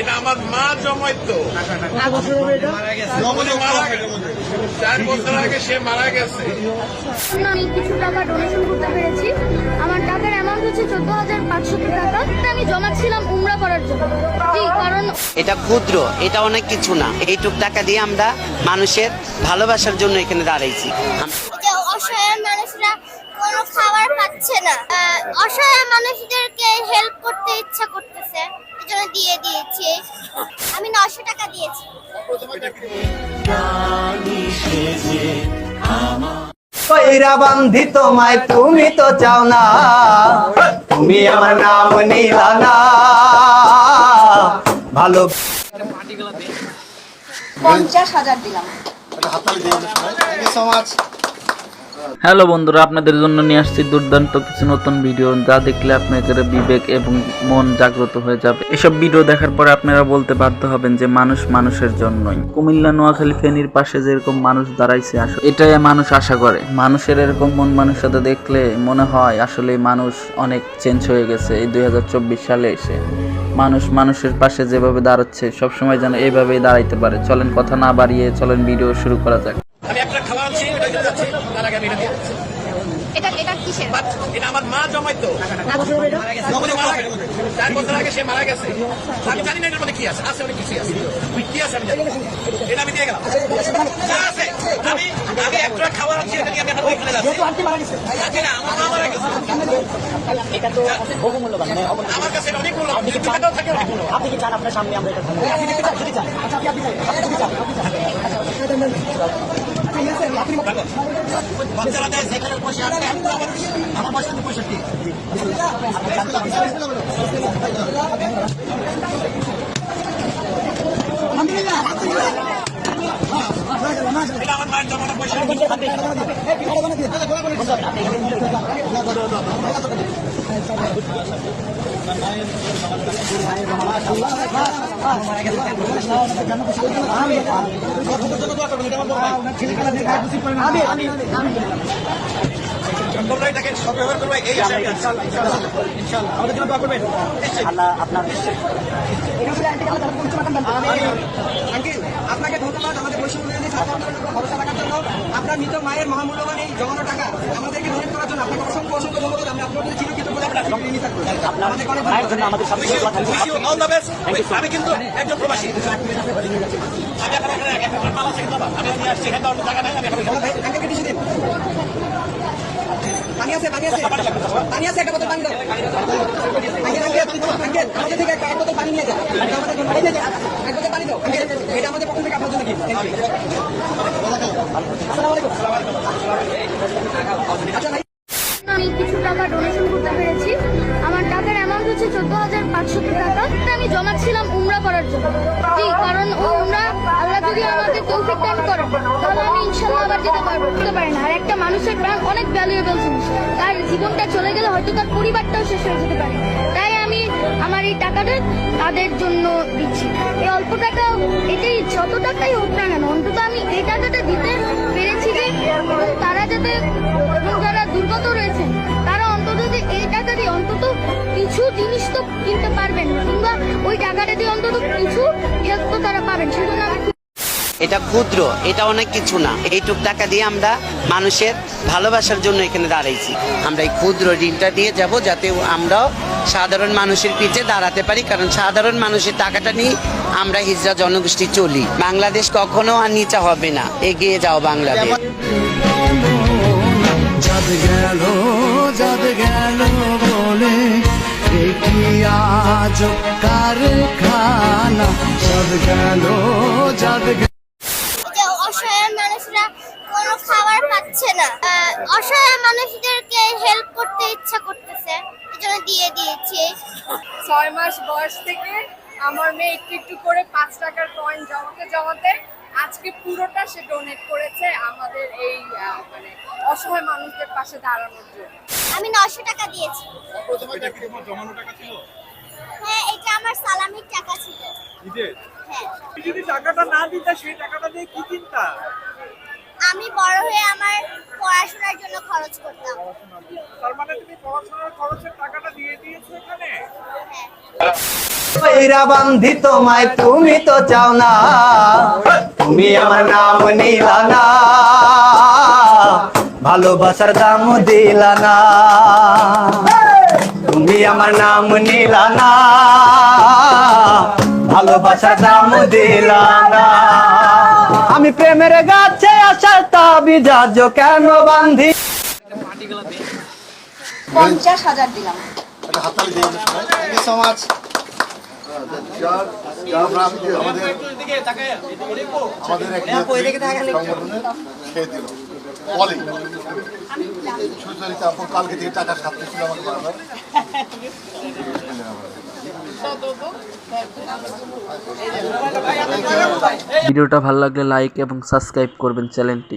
এটা আমার মা জমাইতো। চার বছর আগে সে মারা গেছে। আমি কিছু টাকা ডোনেশন করতে পেরেছি। আমার টাকার অ্যামাউন্ট হচ্ছে চোদ্দ হাজার পাঁচশো টাকা। আমি জমাচ্ছিলাম উমরা করার জন্য। কারণ এটা ক্ষুদ্র এটা অনেক কিছু না। এইটুক টাকা দিয়ে আমরা মানুষের ভালোবাসার জন্য এখানে দাঁড়াইছি। অসহায় মানুষরা কোনো খাবার পাচ্ছে না। অসহায় মানুষদেরকে হেল্প করতে ইচ্ছা করতেছে। এজন্য দিয়ে দিয়েছি। আমি নশো টাকা দিয়েছি। কইরা বান্ধি তোমায় তুমি তো চাও না। তুমি আমার নাম নিলা না। ভালো পঞ্চাশ হাজার দিলাম। হ্যালো বন্ধুরা, আপনাদের জন্য নিয়ে আসছি দুর্দান্ত কিছু নতুন ভিডিও যা দেখলে আপনাদের বিবেক এবং মন জাগ্রত হয়ে যাবে। এসব ভিডিও দেখার পরে আপনারা বলতে বাধ্য হবেন যে মানুষ মানুষের জন্যই। কুমিল্লা, নোয়াখালী, ফেনীর পাশে যেরকম মানুষ দাঁড়াইছে আসলে, এটাই মানুষ আশা করে। মানুষের এরকম মন মানুষতা দেখলে মনে হয় আসলে মানুষ অনেক চেঞ্জ হয়ে গেছে। এই দুই হাজার চব্বিশ সালে এসে মানুষ মানুষের পাশে যেভাবে দাঁড়াচ্ছে, সবসময় যেন এইভাবেই দাঁড়াইতে পারে। চলেন কথা না বাড়িয়ে চলেন ভিডিও শুরু করা যাক আমি একটা খাবার আনছি এটা দিতে যাচ্ছি তার আগে আমি এটা দিয়ে দিচ্ছি। এটা আমার মা মারা গেছে। চার বছর আগে সে মারা গেছে। আমি জানি না এটার মধ্যে কি আছে। আছে অনেক আছে। কি আছে আমি জানি এটা আমি দিয়ে গেলাম। যা আছে। আমি আমি একটা খাবার আনছি এটা আমি এখন ওইখানে যাচ্ছি। না আমার মা মারা গেছে। আমার কাছে এটা অনেক মূল্যবান অনেক আপনি কি চান? আপনার সামনে আমরা এটা যদি চান? আচ্ছা আপনি আপনি চান। আপনি চান। বাচ্চারা দেয় সেখানে পয়সা আছে আমি আমার পয়সা তো পঁয়ষট্টি আমার মায়ের জমানো পয়সা আল্লাহ আপনার আঙ্কেল ধন্যবাদ। আমাদের বৈষম্য বিরোধী ছাত্র আন্দোলনের ভরসা রাখার জন্য আপনার মৃত মায়ের মহামূল্যবান এই জমানো টাকা আমাদেরকে ডোনেট করার জন্য আপনাকে অসংখ্য অসংখ্য ধন্যবাদ। আমি আপনাদের চিরকৃত বলে আপনার ঋণী থাকব আমাদের অনেক মায়ের জন্য আমাদের best. আমি কিন্তু একজন প্রবাসী। আমি এখন এখানে একটা মাল আছে কিন্তু আমার। আমি আসছি এখানে অন্য নাই আমি এখন এখানে- দিন। পানি আছে পানি আছে। পানি আছে একটা বোতল পানি দাও। আঙ্কেল আমাদের থেকে একটা বোতল পানি নিয়ে যাও। আমি কিছু টাকা ডোনেশন করতে পেরেছি। আমার টাকার অ্যামাউন্ট হচ্ছে চোদ্দ হাজার পাঁচশো টাকা। আমি জমাচ্ছিলাম উমরা করার জন্য। জি কারণ উমরা আল্লাহ যদি আমাকে তৌফিক দান করে আর একটা মানুষের প্রাণ অনেক ভ্যালুয়েবল জিনিস। তার জীবনটা চলে গেলে হয়তো তার পরিবারটাও শেষ হয়ে তাই আমি আমার এই টাকাটা তাদের জন্য দিচ্ছি। এই অল্প টাকা এটাই যত টাকাই হোক না কেন, অন্তত আমি এই টাকাটা দিতে পেরেছি যে তারা যাতে যারা দুর্গত রয়েছেন, তারা অন্তত যে এই টাকা দিয়ে অন্তত কিছু জিনিস তো কিনতে পারবেন, কিংবা ওই টাকাটা দিয়ে অন্তত কিছু হেল্প তো তারা পাবেন। সেজন্য আমি এটা ক্ষুদ্র, এটা অনেক কিছু না। এইটুক টাকা দিয়ে আমরা মানুষের ভালোবাসার জন্য এখানে দাঁড়াইছি। আমরা এই ক্ষুদ্র ঋণটা দিয়ে যাব যাতে আমরাও সাধারণ মানুষের পিঠে দাঁড়াতে পারি, কারণ সাধারণ মানুষের টাকাটা নিয়ে আমরা হিজরা জনগোষ্ঠী চলি। বাংলাদেশ কখনো আর নিচা হবে না। এগিয়ে যাও বাংলাদেশ। গেল যাদ গেল যে অসহায় মানুষরা কোনো খাবার পাচ্ছে না। অসহায় মানুষদেরকে হেল্প করতে ইচ্ছা করতেছে। এজন্য দিয়ে দিয়েছি। ছয় মাস বয়স থেকে আমার মেয়ে একটু একটু করে পাঁচ টাকার কয়েন জমাতে জমাতে আজকে পুরোটা সে ডোনেট করেছে আমাদের এই আহ, মানে অসহায় মানুষদের পাশে দাঁড়ানোর জন্য। আমি নশো টাকা দিয়েছি। হ্যাঁ এটা আমার সালামির টাকা ছিল। হ্যাঁ। যদি টাকাটা না দিতে সেই টাকাটা দিয়ে কি কিনতা? আমি বড় হয়ে আমার পড়াশোনার জন্য খরচ করতাম। তার মানে তুমি পড়াশোনার খরচের টাকাটা দিয়ে দিয়েছ এখানে? বান্ধি তোমায় তুমি তো চাও না। তুমি আমার নাম নিলা না। ভালোবাসার দাম দিলা না। তুমি আমার নাম নিলা না। ভালোবাসার দাম দিলা না। আমি প্রেমের গাছে আসার তাবি যাজ্য কেন বান্ধি? পঞ্চাশ হাজার দিলাম। আমাদের বলে। সুচরিতা কালকে থেকে টাকা ভিডিওটা ভালো লাগলে লাইক এবং সাবস্ক্রাইব করবেন চ্যানেলটি।